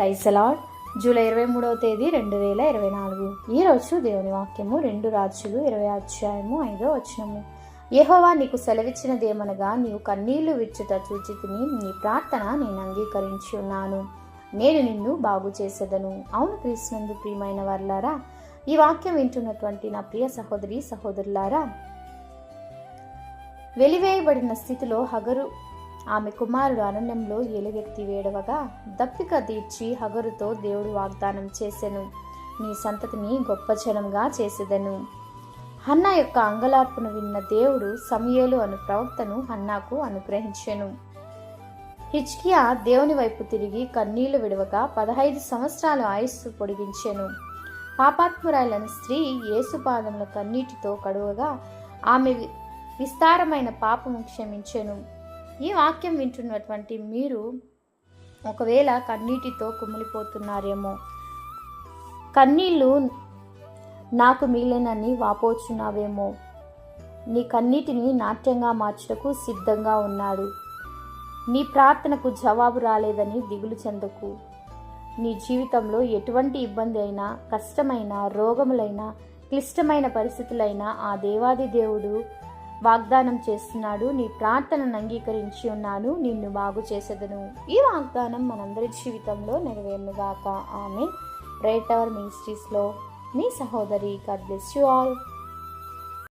ప్రైసలాడ్ July ఇరవై మూడవ తేదీ రెండు వేల ఇరవై నాలుగు. ఈరోజు దేవుని వాక్యము రెండు రాజులు ఇరవై అధ్యాయము ఐదో వచనము. యెహోవా నీకు సెలవిచ్చినదేమనగా నీవు కన్నీళ్ళు విచ్చుట చూచి నీ ప్రార్థన నేను అంగీకరించి ఉన్నాను. నేను నిన్ను బాగు చేసేదను. అవును క్రీస్తునందు ప్రియమైన వర్లారా ఈ వాక్యం వింటున్నటువంటి నా ప్రియ సహోదరి సహోదరులారా వెలివేయబడిన స్థితిలో హగరు ఆమె కుమారుడు అరణ్యంలో ఎలుగెత్తి వేడవగా దప్పిక తీర్చి హగరుతో దేవుడు వాగ్దానం చేసెను. నీ సంతతిని గొప్ప జనంగా చేసేదను. హన్నా యొక్క అంగలార్పును విన్న దేవుడు సమయేలు అను ప్రవక్తను హన్నాకు అనుగ్రహించెను. హిజ్కియా దేవుని వైపు తిరిగి కన్నీళ్ళు విడవగా పదహైదు సంవత్సరాలు ఆయుస్సు పొడిగించెను. పాపాత్మురాలైన స్త్రీ యేసుపాదముల కన్నీటితో కడువగా ఆమె విస్తారమైన పాపము క్షమించెను. ఈ వాక్యం వింటున్నటువంటి మీరు ఒకవేళ కన్నీటితో కుమిలిపోతున్నారేమో కన్నీళ్ళు నాకు మిగిలినని వాపోచున్నావేమో నీ కన్నీటిని నాట్యంగా మార్చుటకు సిద్ధంగా ఉన్నాడు. నీ ప్రార్థనకు జవాబు రాలేదని దిగులు చెందకు. నీ జీవితంలో ఎటువంటి ఇబ్బంది అయినా కష్టమైన రోగములైనా క్లిష్టమైన పరిస్థితులైనా ఆ దేవాది దేవుడు వాగ్దానం చేస్తున్నాడు. నీ ప్రార్థనను అంగీకరించి ఉన్నాను. నిన్ను బాగు చేసేదను. ఈ వాగ్దానం మనందరి జీవితంలో నెరవేరునుగాక. ఆమె రైట్ అవర్ మినిస్ట్రీస్లో మీ సహోదరి. God bless you all.